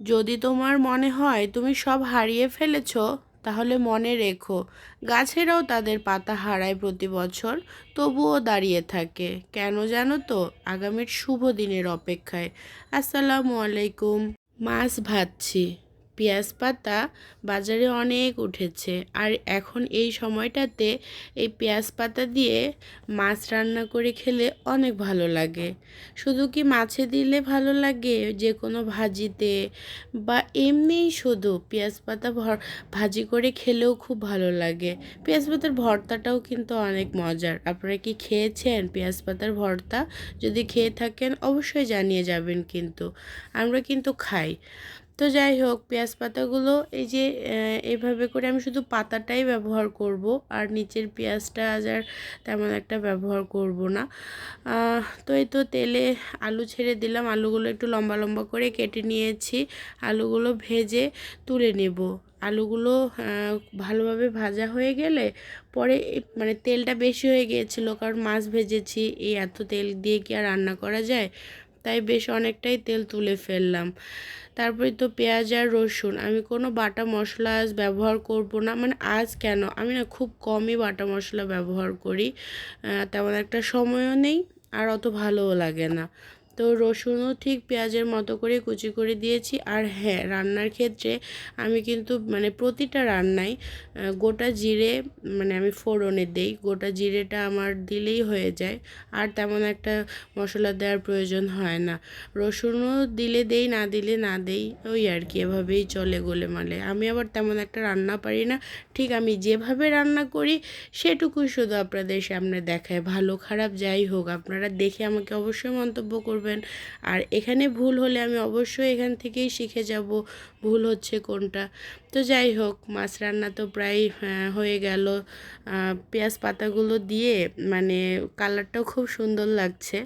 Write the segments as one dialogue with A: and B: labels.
A: যদি তোমার মনে হয় তুমি সব হারিয়ে ফেলেছ, তাহলে মনে রেখো, গাছেরাও তাদের পাতা হারায় প্রতি বছর, তবুও দাঁড়িয়ে থাকে। কেন জানো তো? আগামীর শুভ দিনের অপেক্ষায়। আসসালামু আলাইকুম। মাছ ভাজছি। পেঁয়াজ পাতা বাজারে অনেক উঠেছে। আর এখন এই সময়টাতে এই পেঁয়াজ পাতা দিয়ে মাছ রান্না করে খেলে অনেক ভালো লাগে। শুধু কি মাছে দিলে ভালো লাগে? যে কোনো ভাজিতে বা এমনিই শুধু পেঁয়াজ পাতা ভর, ভাজি করে খেলেও খুব ভালো লাগে। পেঁয়াজ পাতার ভর্তাটাও কিন্তু অনেক মজার। আপনারা কি খেয়েছেন পেঁয়াজ পাতার ভর্তা? যদি খেয়ে থাকেন অবশ্যই জানিয়ে যাবেন কিন্তু। আমরা কিন্তু খাই। তো যাই হোক, পেঁয়াজ পাতাগুলো এই যে এইভাবে করে আমি শুধু পাতাটাই ব্যবহার করব, আর নিচের পেঁয়াজটা আজ আর তেমন একটা ব্যবহার করব না। তো এই তো তেলে আলু ছেড়ে দিলাম, আলুগুলো একটু লম্বা লম্বা করে কেটে নিয়েছি, আলুগুলো ভেজে তুলে নেব। আলুগুলো ভালোভাবে ভাজা হয়ে গেলে পরে মানে তেলটা বেশি হয়ে গিয়েছিল, কারণ মাছ ভেজেছি, এই এত তেল দিয়ে কি আর রান্না করা যায়? তাই বেশ অনেকটাই তেল তুলে ফেললাম। তারপরে তো পেঁয়াজ আর রসুন। আমি কোনো বাটা মশলা আজ ব্যবহার করব না। মানে আজ কেন? আমি না খুব কমই বাটা মশলা ব্যবহার করি। তেমন একটা সময়ও নেই আর অত ভালোও লাগে না। তো রসুনও ঠিক পেঁয়াজের মতো করে কুচি করে দিয়েছি। আর হ্যাঁ রান্নার ক্ষেত্রে আমি কিন্তু মানে প্রতিটা রান্নায় গোটা জিরে মানে আমি ফোড়নে দেই। গোটা জিরেটা আমার দিলেই হয়ে যায়। আর তেমন একটা মশলা দেওয়ার প্রয়োজন হয় না। রসুনও দিলে দেই, না দিলে না দেই, ওই আর কি, এভাবেই চলে গোলে মালে আমি আবার তেমন একটা রান্না পারি না। ঠিক আমি যেভাবে রান্না করি, সেটুকুই শুধু আপনাদের সামনে দেখায়। ভালো খারাপ যাই হোক, আপনারা দেখে আমাকে অবশ্যই মন্তব্য করবেন। করবেন। আর এখানে ভুল হলে আমি অবশ্যই এখান থেকেই শিখে যাব ভুল হচ্ছে কোনটা। তো যাই হোক, মাছ রান্না তো প্রায় হয়ে গেল। পেঁয়াজ পাতাগুলো দিয়ে মানে কালারটাও খুব সুন্দর লাগছে।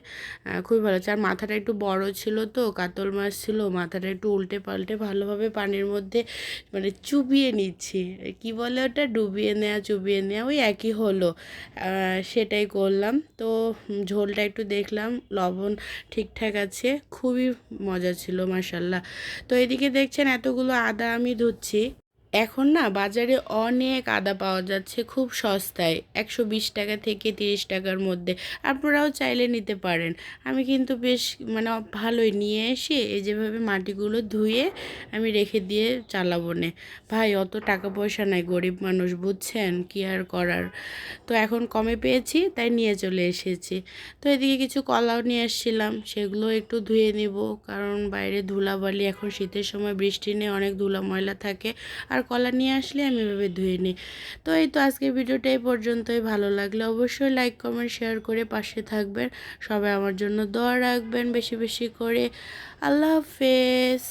A: খুবই ভালো আর মাথাটা একটু বড় ছিল তো, কাতল মাছ ছিল, মাথাটা একটু উল্টে পাল্টে ভালোভাবে পানির মধ্যে মানে চুবিয়ে নিচ্ছি। কি বলে ওটা? ডুবিয়ে নেওয়া চুবিয়ে নেওয়া ওই একই হলো। সেটাই করলাম। তো ঝোলটা একটু দেখলাম, লবণ ঠিকঠাক আছে খুবই মজা ছিল মাসাল্লাহ তো এদিকে দেখছেন এতগুলো আদা আমি ধুচ্ছি। এখন না বাজারে অনেক আদা পাওয়া যাচ্ছে, খুব সস্তায়। একশো বিশ টাকা থেকে তিরিশ টাকার মধ্যে। আপনারাও চাইলে নিতে পারেন। আমি কিন্তু বেশ মানে ভালোই নিয়ে এসে এই যেভাবে মাটিগুলো ধুয়ে আমি রেখে দিয়ে চালাবো নে। ভাই, অত টাকা পয়সা নাই, গরিব মানুষ, বুঝছেন? কি আর করার? তো এখন কমে পেয়েছি, তাই নিয়ে চলে এসেছি। তো এদিকে কিছু কলাও নিয়ে এসেছিলাম সেগুলো একটু ধুয়ে নিব। কারণ বাইরে ধুলাবালি, এখন শীতের সময় বৃষ্টি নেই অনেক ধুলা ময়লা থাকে। আর কলা নিয়ে আসলে আমি এভাবে ধুয়ে নিই। তো এই তো আজকের ভিডিওটা এই পর্যন্তই। ভালো লাগলে অবশ্যই লাইক কমেন্ট শেয়ার করে পাশে থাকবেন। সবাই আমার জন্য দোয়া রাখবেন বেশি বেশি করে। আল্লাহ হাফেজ।